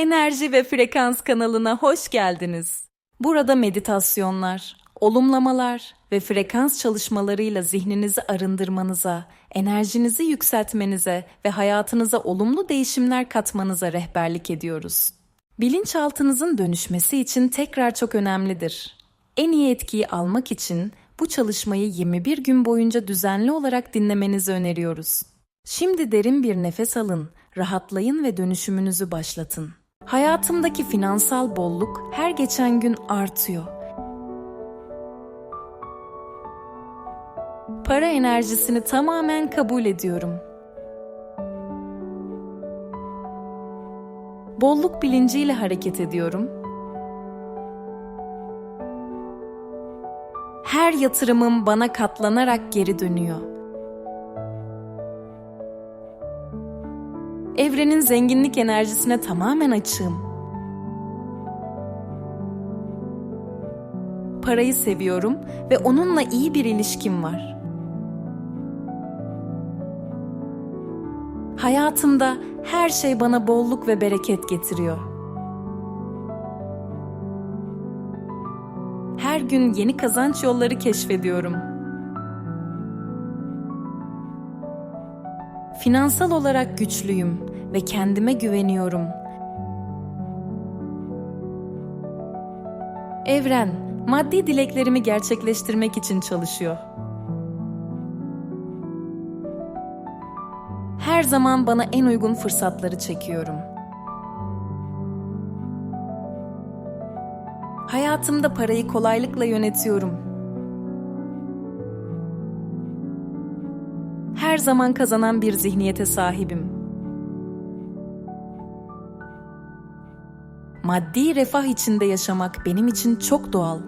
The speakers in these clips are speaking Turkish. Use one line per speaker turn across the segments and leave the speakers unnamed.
Enerji ve Frekans kanalına hoş geldiniz. Burada meditasyonlar, olumlamalar ve frekans çalışmalarıyla zihninizi arındırmanıza, enerjinizi yükseltmenize ve hayatınıza olumlu değişimler katmanıza rehberlik ediyoruz. Bilinçaltınızın dönüşmesi için tekrar çok önemlidir. En iyi etkiyi almak için bu çalışmayı 21 gün boyunca düzenli olarak dinlemenizi öneriyoruz. Şimdi derin bir nefes alın, rahatlayın ve dönüşümünüzü başlatın. Hayatımdaki finansal bolluk her geçen gün artıyor. Para enerjisini tamamen kabul ediyorum. Bolluk bilinciyle hareket ediyorum. Her yatırımım bana katlanarak geri dönüyor. Evrenin zenginlik enerjisine tamamen açığım. Parayı seviyorum ve onunla iyi bir ilişkim var. Hayatımda her şey bana bolluk ve bereket getiriyor. Her gün yeni kazanç yolları keşfediyorum. Finansal olarak güçlüyüm ve kendime güveniyorum. Evren, maddi dileklerimi gerçekleştirmek için çalışıyor. Her zaman bana en uygun fırsatları çekiyorum. Hayatımda parayı kolaylıkla yönetiyorum. Zaman kazanan bir zihniyete sahibim. Maddi refah içinde yaşamak benim için çok doğal.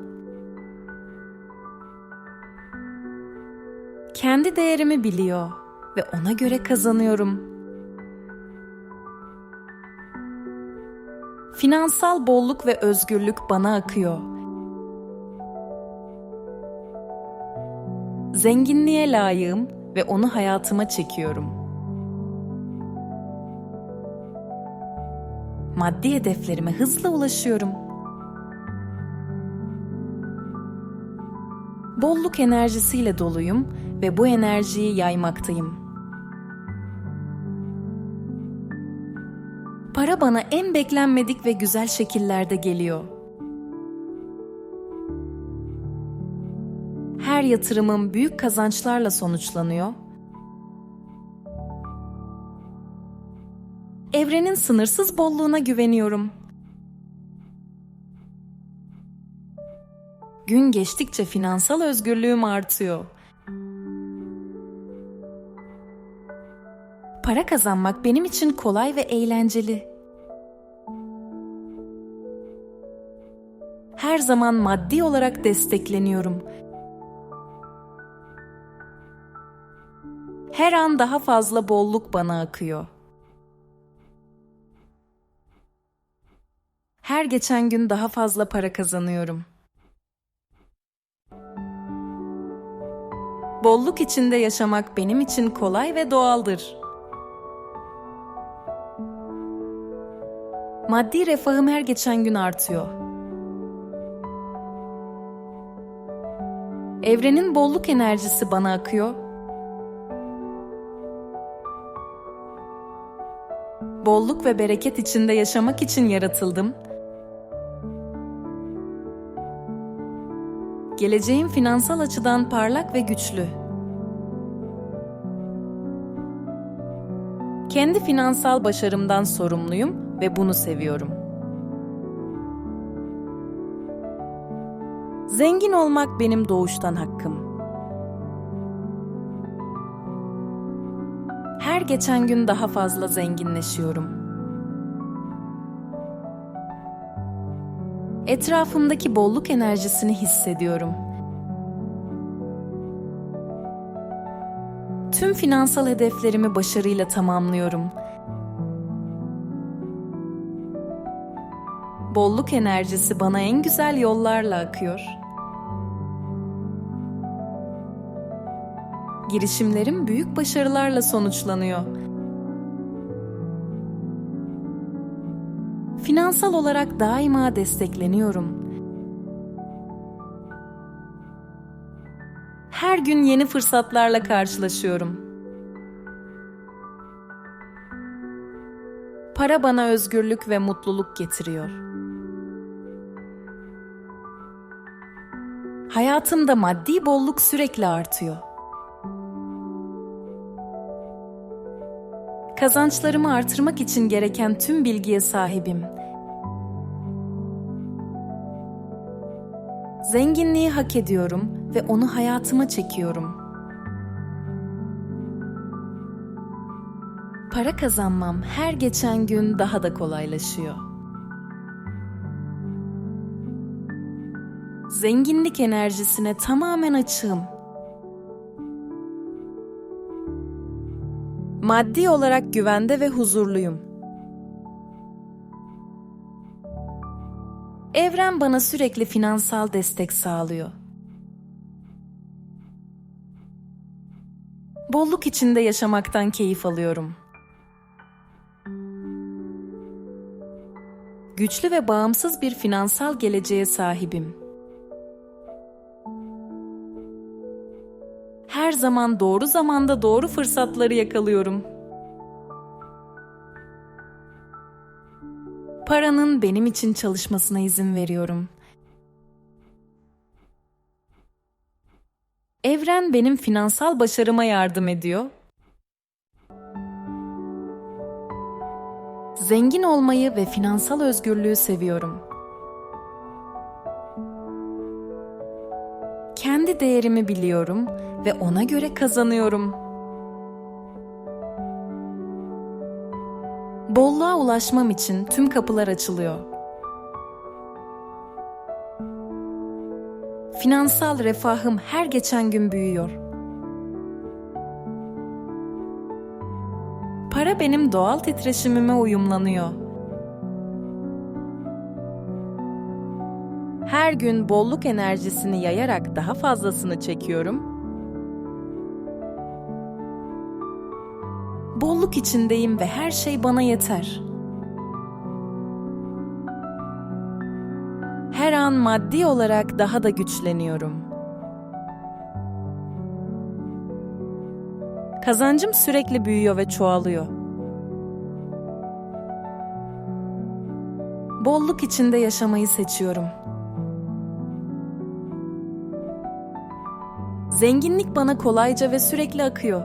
Kendi değerimi biliyor ve ona göre kazanıyorum. Finansal bolluk ve özgürlük bana akıyor. Zenginliğe layığım ve onu hayatıma çekiyorum. Maddi hedeflerime hızla ulaşıyorum. Bolluk enerjisiyle doluyum ve bu enerjiyi yaymaktayım. Para bana en beklenmedik ve güzel şekillerde geliyor. Her yatırımım büyük kazançlarla sonuçlanıyor. Evrenin sınırsız bolluğuna güveniyorum. Gün geçtikçe finansal özgürlüğüm artıyor. Para kazanmak benim için kolay ve eğlenceli. Her zaman maddi olarak destekleniyorum. Her an daha fazla bolluk bana akıyor. Her geçen gün daha fazla para kazanıyorum. Bolluk içinde yaşamak benim için kolay ve doğaldır. Maddi refahım her geçen gün artıyor. Evrenin bolluk enerjisi bana akıyor. Bolluk ve bereket içinde yaşamak için yaratıldım. Geleceğim finansal açıdan parlak ve güçlü. Kendi finansal başarımdan sorumluyum ve bunu seviyorum. Zengin olmak benim doğuştan hakkım. Geçen gün daha fazla zenginleşiyorum. Etrafımdaki bolluk enerjisini hissediyorum. Tüm finansal hedeflerimi başarıyla tamamlıyorum. Bolluk enerjisi bana en güzel yollarla akıyor. Girişimlerim büyük başarılarla sonuçlanıyor. Finansal olarak daima destekleniyorum. Her gün yeni fırsatlarla karşılaşıyorum. Para bana özgürlük ve mutluluk getiriyor. Hayatımda maddi bolluk sürekli artıyor. Kazançlarımı artırmak için gereken tüm bilgiye sahibim. Zenginliği hak ediyorum ve onu hayatıma çekiyorum. Para kazanmam her geçen gün daha da kolaylaşıyor. Zenginlik enerjisine tamamen açığım. Maddi olarak güvende ve huzurluyum. Evren bana sürekli finansal destek sağlıyor. Bolluk içinde yaşamaktan keyif alıyorum. Güçlü ve bağımsız bir finansal geleceğe sahibim. Zaman doğru zamanda doğru fırsatları yakalıyorum. Paranın benim için çalışmasına izin veriyorum. Evren benim finansal başarıma yardım ediyor. Zengin olmayı ve finansal özgürlüğü seviyorum. Kendi değerimi biliyorum ve ona göre kazanıyorum. Bolluğa ulaşmam için tüm kapılar açılıyor. Finansal refahım her geçen gün büyüyor. Para benim doğal titreşimime uyumlanıyor. Her gün bolluk enerjisini yayarak daha fazlasını çekiyorum. Bolluk içindeyim ve her şey bana yeter. Her an maddi olarak daha da güçleniyorum. Kazancım sürekli büyüyor ve çoğalıyor. Bolluk içinde yaşamayı seçiyorum. Zenginlik bana kolayca ve sürekli akıyor.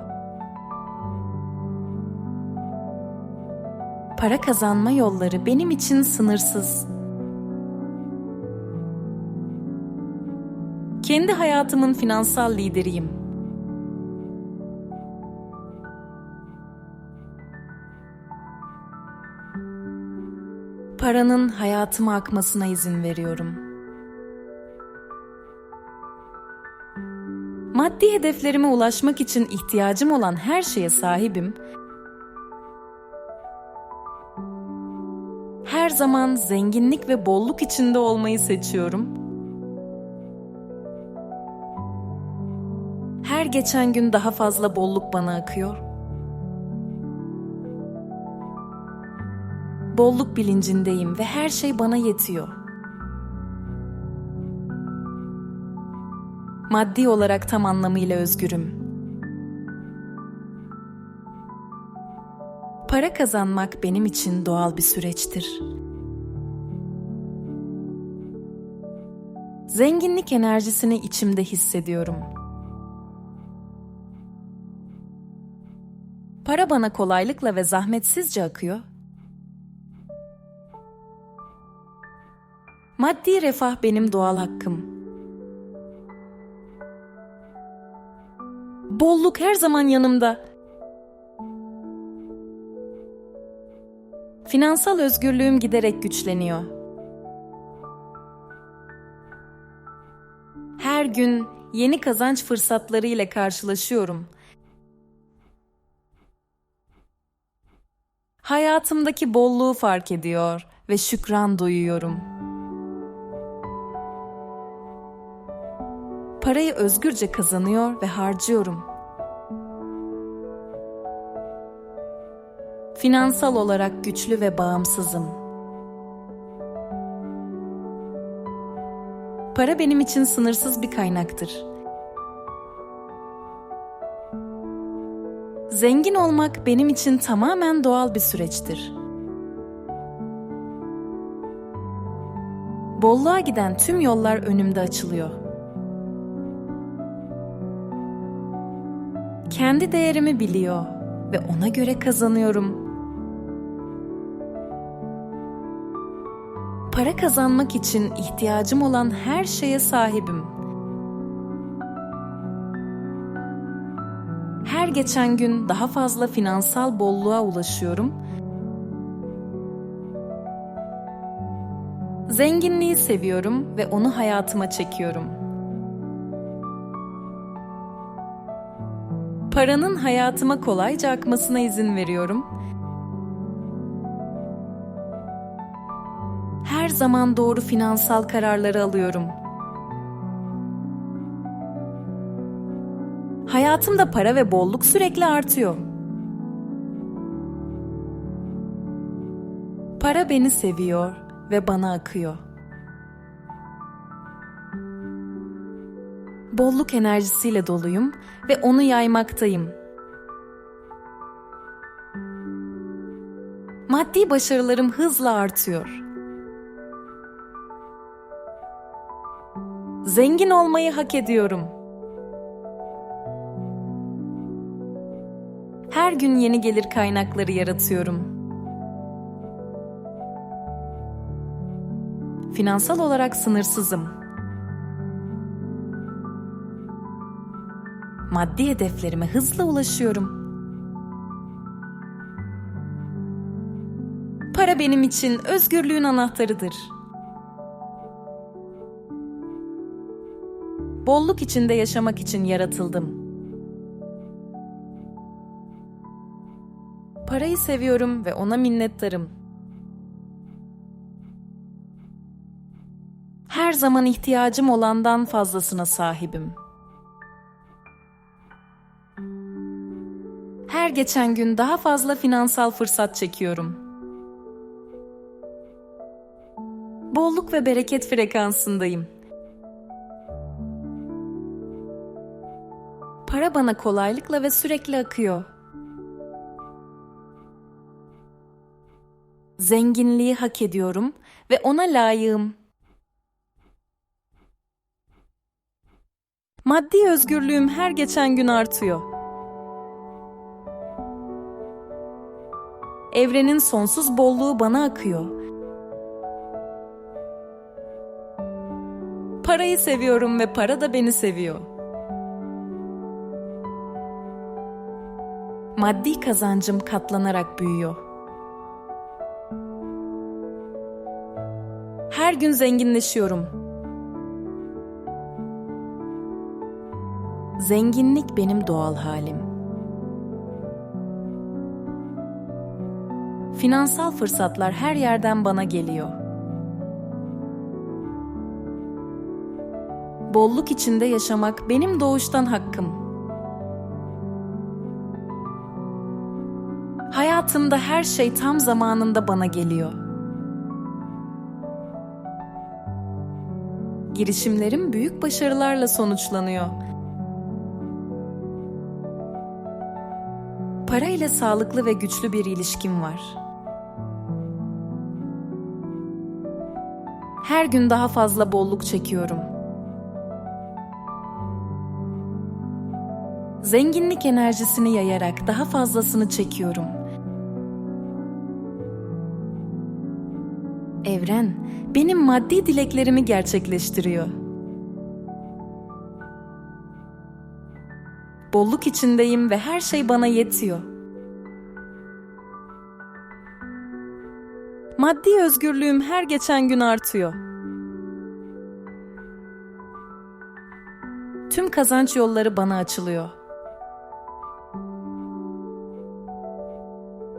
Para kazanma yolları benim için sınırsız. Kendi hayatımın finansal lideriyim. Paranın hayatıma akmasına izin veriyorum. Maddi hedeflerime ulaşmak için ihtiyacım olan her şeye sahibim. Her zaman zenginlik ve bolluk içinde olmayı seçiyorum. Her geçen gün daha fazla bolluk bana akıyor. Bolluk bilincindeyim ve her şey bana yetiyor. Maddi olarak tam anlamıyla özgürüm. Para kazanmak benim için doğal bir süreçtir. Zenginlik enerjisini içimde hissediyorum. Para bana kolaylıkla ve zahmetsizce akıyor. Maddi refah benim doğal hakkım. Bolluk her zaman yanımda. Finansal özgürlüğüm giderek güçleniyor. Her gün yeni kazanç fırsatları ile karşılaşıyorum. Hayatımdaki bolluğu fark ediyor ve şükran duyuyorum. Parayı özgürce kazanıyor ve harcıyorum. Finansal olarak güçlü ve bağımsızım. Para benim için sınırsız bir kaynaktır. Zengin olmak benim için tamamen doğal bir süreçtir. Bolluğa giden tüm yollar önümde açılıyor. Kendi değerimi biliyor ve ona göre kazanıyorum. Para kazanmak için ihtiyacım olan her şeye sahibim. Her geçen gün daha fazla finansal bolluğa ulaşıyorum. Zenginliği seviyorum ve onu hayatıma çekiyorum. Paranın hayatıma kolayca akmasına izin veriyorum. Her zaman doğru finansal kararları alıyorum. Hayatımda para ve bolluk sürekli artıyor. Para beni seviyor ve bana akıyor. Bolluk enerjisiyle doluyum ve onu yaymaktayım. Maddi başarılarım hızla artıyor. Zengin olmayı hak ediyorum. Her gün yeni gelir kaynakları yaratıyorum. Finansal olarak sınırsızım. Maddi hedeflerime hızla ulaşıyorum. Para benim için özgürlüğün anahtarıdır. Bolluk içinde yaşamak için yaratıldım. Parayı seviyorum ve ona minnettarım. Her zaman ihtiyacım olandan fazlasına sahibim. Her geçen gün daha fazla finansal fırsat çekiyorum. Bolluk ve bereket frekansındayım. Para bana kolaylıkla ve sürekli akıyor. Zenginliği hak ediyorum ve ona layığım. Maddi özgürlüğüm her geçen gün artıyor. Evrenin sonsuz bolluğu bana akıyor. Parayı seviyorum ve para da beni seviyor. Maddi kazancım katlanarak büyüyor. Her gün zenginleşiyorum. Zenginlik benim doğal halim. Finansal fırsatlar her yerden bana geliyor. Bolluk içinde yaşamak benim doğuştan hakkım. Hayatımda her şey tam zamanında bana geliyor. Girişimlerim büyük başarılarla sonuçlanıyor. Para ile sağlıklı ve güçlü bir ilişkim var. Her gün daha fazla bolluk çekiyorum. Zenginlik enerjisini yayarak daha fazlasını çekiyorum. Evren benim maddi dileklerimi gerçekleştiriyor. Bolluk içindeyim ve her şey bana yetiyor. Maddi özgürlüğüm her geçen gün artıyor. Tüm kazanç yolları bana açılıyor.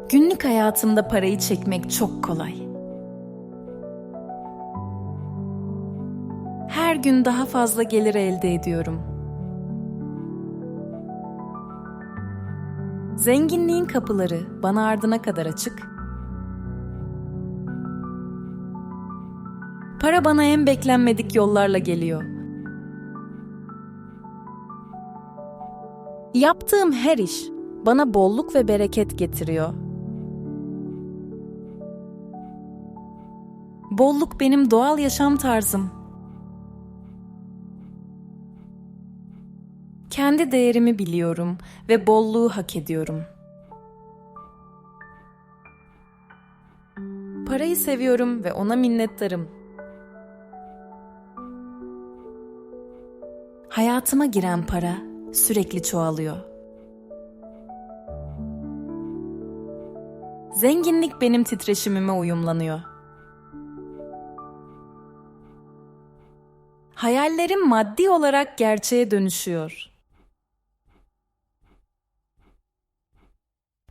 Günlük hayatımda parayı çekmek çok kolay. Her gün daha fazla gelir elde ediyorum. Zenginliğin kapıları bana ardına kadar açık. Para bana en beklenmedik yollarla geliyor. Yaptığım her iş bana bolluk ve bereket getiriyor. Bolluk benim doğal yaşam tarzım. Kendi değerimi biliyorum ve bolluğu hak ediyorum. Parayı seviyorum ve ona minnettarım. Hayatıma giren para sürekli çoğalıyor. Zenginlik benim titreşimime uyumlanıyor. Hayallerim maddi olarak gerçeğe dönüşüyor.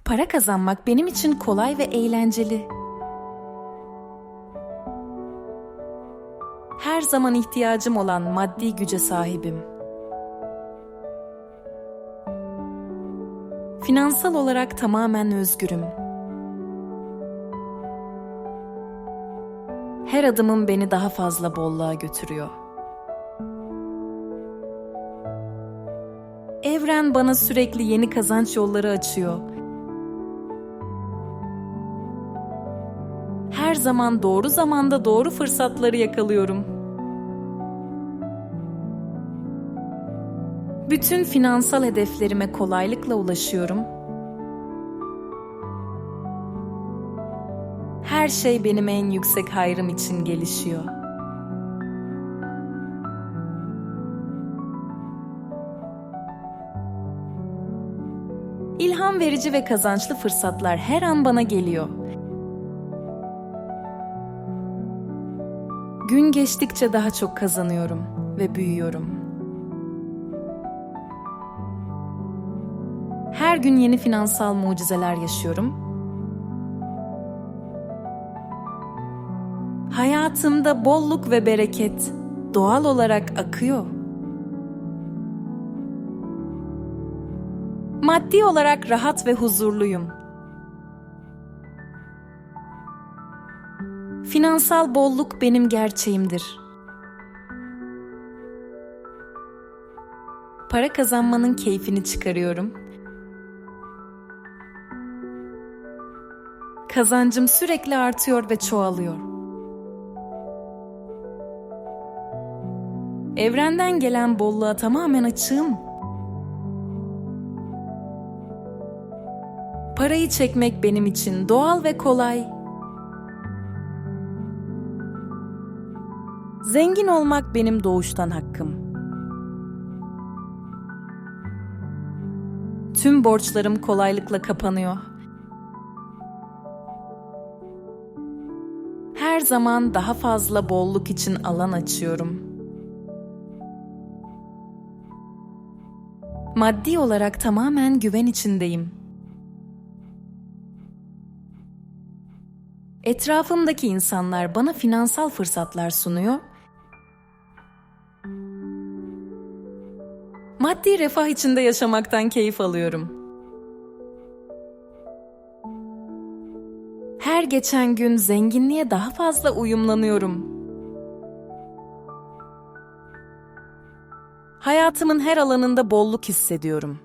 Para kazanmak benim için kolay ve eğlenceli. Her zaman ihtiyacım olan maddi güce sahibim. Finansal olarak tamamen özgürüm. Her adımım beni daha fazla bolluğa götürüyor. Evren bana sürekli yeni kazanç yolları açıyor. Her zaman doğru zamanda doğru fırsatları yakalıyorum. Bütün finansal hedeflerime kolaylıkla ulaşıyorum. Her şey benim en yüksek hayrım için gelişiyor. İlham verici ve kazançlı fırsatlar her an bana geliyor. Gün geçtikçe daha çok kazanıyorum ve büyüyorum. Her gün yeni finansal mucizeler yaşıyorum. Hayatımda bolluk ve bereket doğal olarak akıyor. Maddi olarak rahat ve huzurluyum. Finansal bolluk benim gerçeğimdir. Para kazanmanın keyfini çıkarıyorum. Kazancım sürekli artıyor ve çoğalıyor. Evrenden gelen bolluğa tamamen açığım. Parayı çekmek benim için doğal ve kolay. Zengin olmak benim doğuştan hakkım. Tüm borçlarım kolaylıkla kapanıyor. Zaman daha fazla bolluk için alan açıyorum. Maddi olarak tamamen güven içindeyim. Etrafımdaki insanlar bana finansal fırsatlar sunuyor. Maddi refah içinde yaşamaktan keyif alıyorum. Geçen gün zenginliğe daha fazla uyumlanıyorum. Hayatımın her alanında bolluk hissediyorum.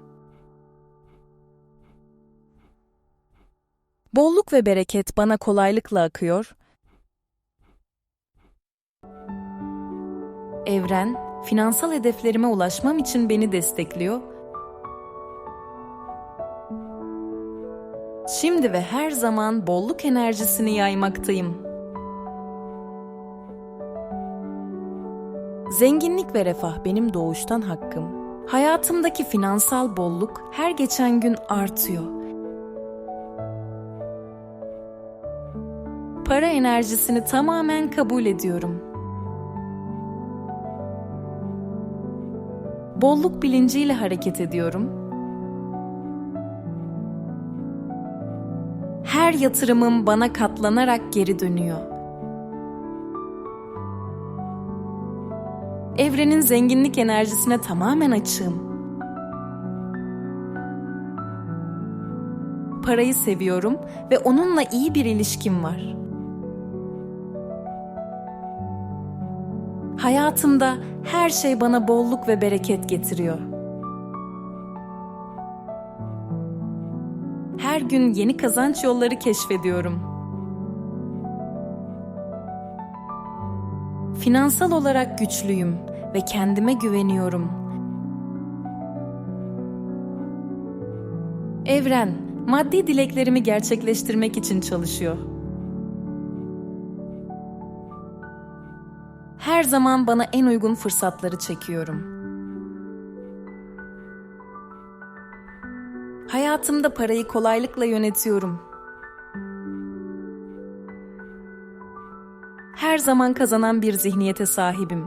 Bolluk ve bereket bana kolaylıkla akıyor. Evren, finansal hedeflerime ulaşmam için beni destekliyor. Şimdi ve her zaman bolluk enerjisini yaymaktayım. Zenginlik ve refah benim doğuştan hakkım. Hayatımdaki finansal bolluk her geçen gün artıyor. Para enerjisini tamamen kabul ediyorum. Bolluk bilinciyle hareket ediyorum. Her yatırımım bana katlanarak geri dönüyor. Evrenin zenginlik enerjisine tamamen açığım. Parayı seviyorum ve onunla iyi bir ilişkim var. Hayatımda her şey bana bolluk ve bereket getiriyor. Gün yeni kazanç yolları keşfediyorum. Finansal olarak güçlüyüm ve kendime güveniyorum. Evren, maddi dileklerimi gerçekleştirmek için çalışıyor. Her zaman bana en uygun fırsatları çekiyorum. Hayatımda parayı kolaylıkla yönetiyorum. Her zaman kazanan bir zihniyete sahibim.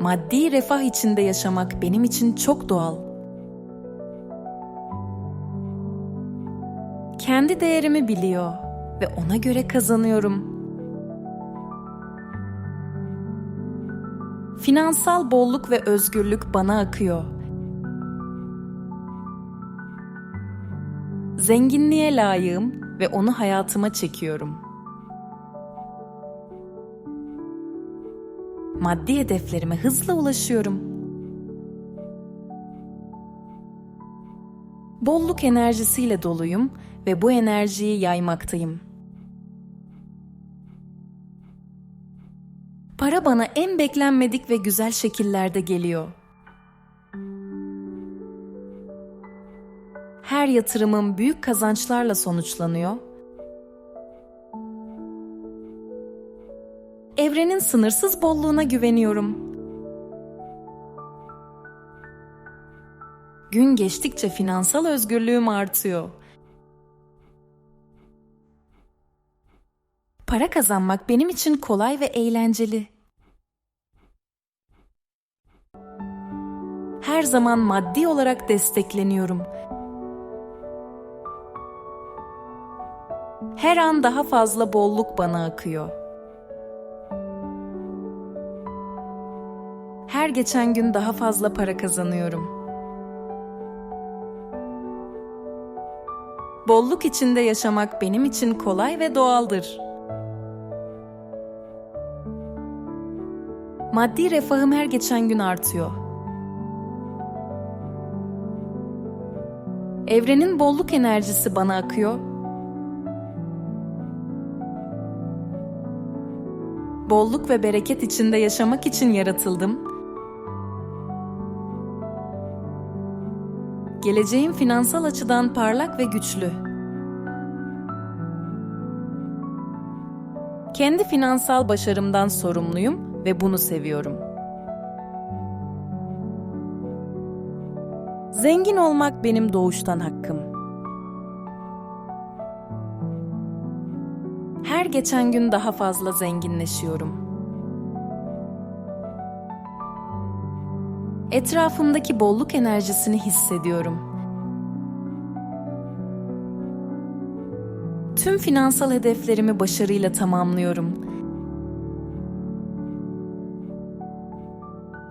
Maddi refah içinde yaşamak benim için çok doğal. Kendi değerimi biliyor ve ona göre kazanıyorum. Finansal bolluk ve özgürlük bana akıyor. Zenginliğe layığım ve onu hayatıma çekiyorum. Maddi hedeflerime hızla ulaşıyorum. Bolluk enerjisiyle doluyum ve bu enerjiyi yaymaktayım. Bana en beklenmedik ve güzel şekillerde geliyor. Her yatırımım büyük kazançlarla sonuçlanıyor. Evrenin sınırsız bolluğuna güveniyorum. Gün geçtikçe finansal özgürlüğüm artıyor. Para kazanmak benim için kolay ve eğlenceli. Her zaman maddi olarak destekleniyorum. Her an daha fazla bolluk bana akıyor. Her geçen gün daha fazla para kazanıyorum. Bolluk içinde yaşamak benim için kolay ve doğaldır. Maddi refahım her geçen gün artıyor. Evrenin bolluk enerjisi bana akıyor. Bolluk ve bereket içinde yaşamak için yaratıldım. Geleceğim finansal açıdan parlak ve güçlü. Kendi finansal başarımdan sorumluyum ve bunu seviyorum. Zengin olmak benim doğuştan hakkım. Her geçen gün daha fazla zenginleşiyorum. Etrafımdaki bolluk enerjisini hissediyorum. Tüm finansal hedeflerimi başarıyla tamamlıyorum.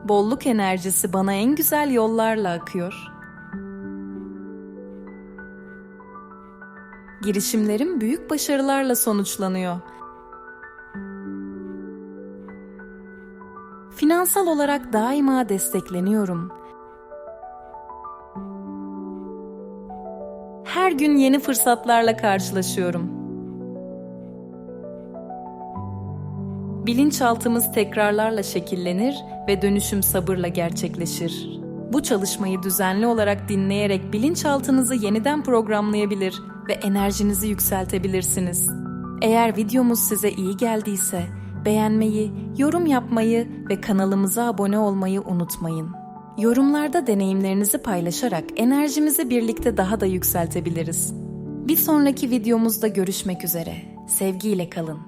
Bolluk enerjisi bana en güzel yollarla akıyor. Girişimlerim büyük başarılarla sonuçlanıyor. Finansal olarak daima destekleniyorum. Her gün yeni fırsatlarla karşılaşıyorum. Bilinçaltımız tekrarlarla şekillenir ve dönüşüm sabırla gerçekleşir. Bu çalışmayı düzenli olarak dinleyerek bilinçaltınızı yeniden programlayabilir ve enerjinizi yükseltebilirsiniz. Eğer videomuz size iyi geldiyse beğenmeyi, yorum yapmayı ve kanalımıza abone olmayı unutmayın. Yorumlarda deneyimlerinizi paylaşarak enerjimizi birlikte daha da yükseltebiliriz. Bir sonraki videomuzda görüşmek üzere. Sevgiyle kalın.